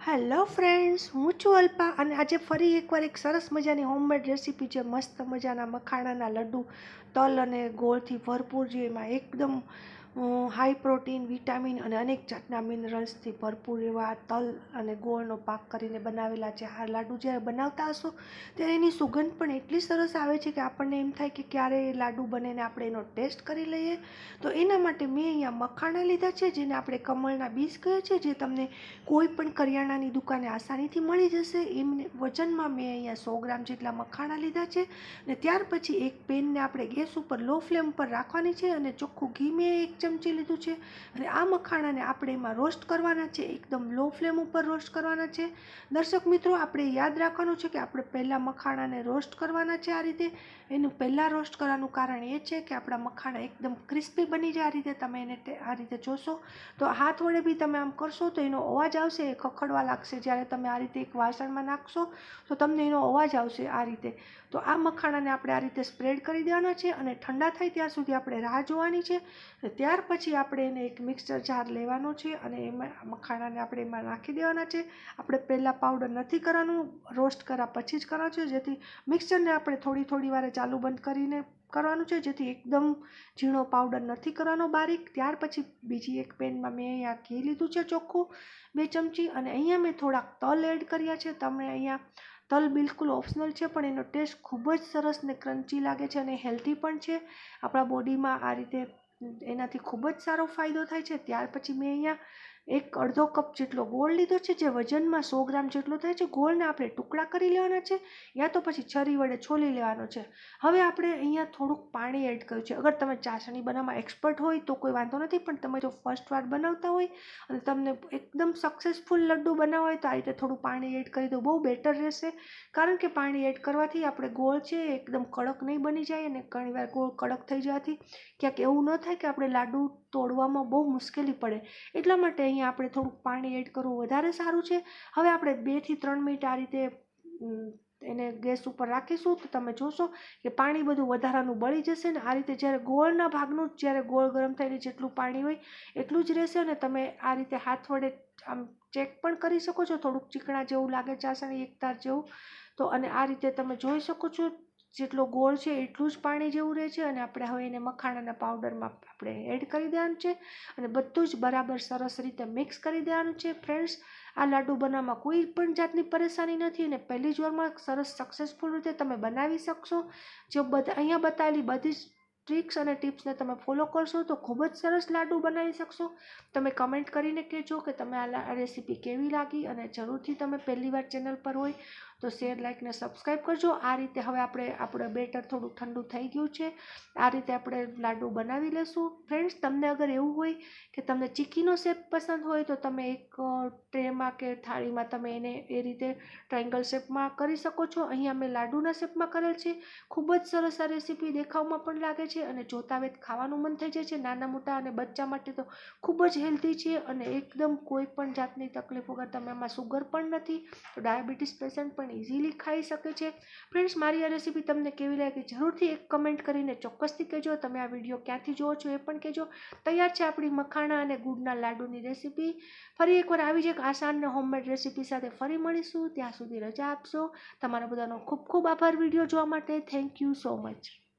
Hello friends હું છું અલ્પા અને આજે ફરી એકવાર એક સરસ મજાની હોમમેડ રેસીપી છે. મસ્ત મજાના મખાણાના લડ્ડુ, તલ અને ગોળથી ભરપૂર જે એમાં એકદમ હાઈ પ્રોટીન વિટામિન અને અનેક જાતના મિનરલ્સથી ભરપૂર એવા તલ અને ગોળનો પાક કરીને બનાવેલા છે આ લાડુ જ્યારે બનાવતા હશો, ત્યારે એની સુગંધ પણ એટલી સરસ આવે છે કે આપણને એમ થાય કે ક્યારે એ લાડુ બને ને આપણે એનો ટેસ્ટ કરી લઈએ. તો એના માટે મેં અહીંયા મખાણા લીધા છે, જેને આપણે કમળના બીજ કહે છે, જે તમને કોઈ પણ કરિયાણાની દુકાને આસાનીથી મળી જશે. એમને વજનમાં મેં અહીંયા સો ગ્રામ જેટલા મખાણા લીધા છે ને ત્યાર પછી એક પેનને આપણે ગેસ ઉપર લો ફ્લેમ પર રાખવાની છે અને ચોખ્ખું ઘી મેં એક ચમચી લીધું છે અને આ મખાણાને આપણે એમાં રોસ્ટ કરવાના છે, એકદમ લો ફ્લેમ ઉપર રોસ્ટ કરવાના છે. દર્શક મિત્રો, આપણે યાદ રાખવાનું છે કે આપણે પહેલાં મખાણાને રોસ્ટ કરવાના છે આ રીતે. એનું પહેલાં રોસ્ટ કરવાનું કારણ એ છે કે આપણા મખાણા એકદમ ક્રિસ્પી બની જાય આ રીતે. તમે એને આ રીતે જોશો તો હાથ વડે બી તમે આમ કરશો તો એનો અવાજ આવશે, એ ખખડવા લાગશે. જ્યારે તમે આ રીતે એક વાસણમાં નાખશો તો તમને એનો અવાજ આવશે આ રીતે. તો આ મખાણાને આપણે આ રીતે સ્પ્રેડ કરી દેવાના છે અને ઠંડા થાય ત્યાં સુધી આપણે રાહ જોવાની છે. ત્યાં ત્યાર પછી આપણે એને એક મિક્સર જાર લેવાનો છે અને એમાં મખાણાને આપણે એમાં નાખી દેવાના છે. આપણે પહેલાં પાવડર નથી કરવાનું રોસ્ટ કર્યા પછી જ કરવાનું છે. જેથી મિક્સરને આપણે થોડી થોડી વારે ચાલુ બંધ કરીને કરવાનું છે. જેથી એકદમ ઝીણો પાવડર નથી કરવાનો બારીક. ત્યાર પછી બીજી એક પેનમાં મેં અહીંયા ઘી લીધું છે ચોખ્ખું, બે ચમચી. અને અહીંયા મેં થોડાક તલ એડ કર્યા છે. તમે અહીંયા તલ બિલકુલ ઓપ્શનલ છે, પણ એનો ટેસ્ટ ખૂબ જ સરસ ને ક્રન્ચી લાગે છે અને હેલ્ધી પણ છે. આપણા બોડીમાં આ રીતે એનાથી ખૂબ જ સારો ફાયદો થાય છે. ત્યાર પછી મેં અહીંયા એક અડધો કપ જેટલો ગોળ લીધો છે, જે વજનમાં સો ગ્રામ જેટલો થાય છે, ગોળને આપણે ટુકડા કરી લેવાના છે યા તો પછી છરી વડે છોલી લેવાનો છે. હવે આપણે અહીંયા થોડુંક પાણી એડ કર્યું છે. અગર તમે ચાસણી બનાવવામાં એક્સપર્ટ હોય તો કોઈ વાંધો નથી, પણ તમે જો ફર્સ્ટ વાર બનાવતા હોય અને તમને એકદમ સક્સેસફુલ લડ્ડુ બનાવવા હોય તો આ રીતે થોડું પાણી એડ કરી દો. બહુ બેટર રહેશે. કારણ કે પાણી એડ કરવાથી આપણે ગોળ છે એકદમ કડક નહીં બની જાય અને ઘણીવાર ગોળ કડક થઈ જવાથી ક્યાંક એવું ન થાય કે આપણે લાડુ તોડવામાં બહુ મુશ્કેલી પડે. એટલા માટે અહીંયા આપણે થોડુંક પાણી એડ કરવું વધારે સારું છે. હવે આપણે બેથી ત્રણ મિનિટ આ રીતે એને ગેસ ઉપર રાખીશું તો તમે જોશો કે પાણી બધું વધારાનું બળી જશે ને આ રીતે જ્યારે ગોળના ભાગનું જ જ્યારે ગોળ ગરમ થઈને જેટલું પાણી હોય એટલું જ રહેશે અને તમે આ રીતે હાથ વડે આમ ચેક પણ કરી શકો છો. થોડુંક ચીકણા જેવું લાગે ચાસણી એકતાર જેવું. તો અને આ રીતે તમે જોઈ શકો છો જેટલો ગોળ છે એટલું જ પાણી જેવું રહે છે અને આપણે હવે એને મખાણાના પાવડરમાં આપણે એડ કરી દેવાનું છે અને બધું જ બરાબર સરસ રીતે મિક્સ કરી દેવાનું છે ફ્રેન્ડ્સ. આ લાડુ બનાવવામાં કોઈ પણ જાતની પરેશાની નથી અને પહેલી જ વારમાં સરસ સક્સેસફુલ રીતે તમે બનાવી શકશો. જો બધા, અહીંયા બતાવેલી બધી જ ટ્રિક્સ અને ટિપ્સને તમે ફોલો કરશો તો ખૂબ જ સરસ લાડુ બનાવી શકશો. તમે કમેન્ટ કરીને કહેજો કે તમે આ રેસીપી કેવી લાગી અને જરૂરથી તમે પહેલી વાર ચેનલ પર હોય તો શેર લાઇકને સબસ્ક્રાઈબ કરજો. આ રીતે હવે આપણે આપણે બેટર થોડું ઠંડુ થઈ ગયું છે. આ રીતે આપણે લાડુ બનાવી લઈશું ફ્રેન્ડ્સ તમને અગર એવું હોય કે તમને ચીકીનો શેપ પસંદ હોય, તો તમે એક ટ્રેમાં કે થાળીમાં તમે એને એ રીતે ટ્રાયંગલ શેપમાં કરી શકો છો. અહીંયા મેં લાડુના શેપમાં કરેલ છે. ખૂબ જ સરસ આ રેસીપી દેખાવમાં પણ લાગે છે અને જોતા વેત ખાવાનું મન થઈ જાય છે. નાના, મોટા અને બચ્ચા માટે તો ખૂબ જ હેલ્ધી છે અને એકદમ કોઈ પણ જાતની તકલીફ વગર તમે એમાં સુગર પણ નથી, તો ડાયાબિટીસ પેશન્ટ પણ પણ ઇઝીલી ખાઈ શકે છે. ફ્રેન્ડ્સ મારી આ રેસીપી તમને કેવી લાગી? જરૂરથી એક કમેન્ટ કરીને ચોક્કસથી કહેજો. તમે આ વીડિયો ક્યાંથી જુઓ છો એ પણ કહેજો. તૈયાર છે આપણી મખાણા અને ગુડના લાડુની રેસીપી ફરી એકવાર આવી જ એક આસાન અને હોમમેડ રેસીપી સાથે ફરી મળીશું. ત્યાં સુધી રજા આપશો. તમારા બધાનો ખૂબ ખૂબ આભાર વીડિયો જોવા માટે. Thank you so much